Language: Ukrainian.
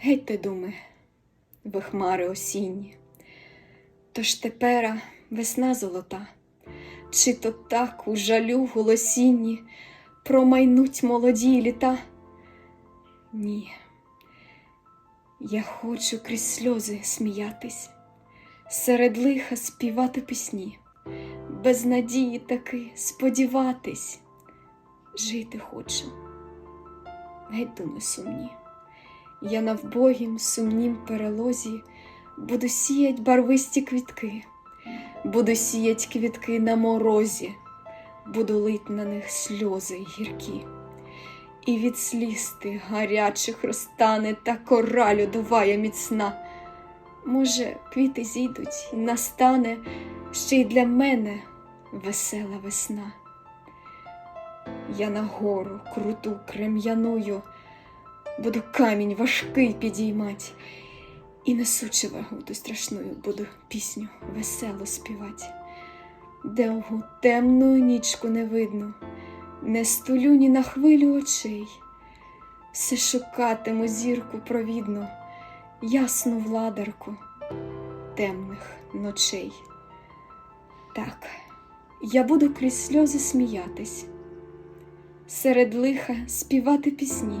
Геть ти думи, ви хмари осінні. Тож тепера весна золота, чи то так у жалю голосінні промайнуть молоді літа? Ні, я хочу крізь сльози сміятись, серед лиха співати пісні, без надії таки сподіватись, жити хочу, геть думи сумні. Я на вбогім сумнім перелозі буду сіять барвисті квітки, буду сіять квітки на морозі, буду лить на них сльози гіркі. І від сліз тих гарячих розтане та кора льодовая міцна. Може, квіти зійдуть і настане ще й для мене весела весна. Я на гору круту крем'яною буду камінь важкий підіймать, і несучи вагуту страшною, буду пісню весело співать. Довгу темну нічку не видно, не стулю ні на хвилю очей, все шукатиму зірку провідну, ясну владарку темних ночей. Так, я буду крізь сльози сміятись, серед лиха співати пісні,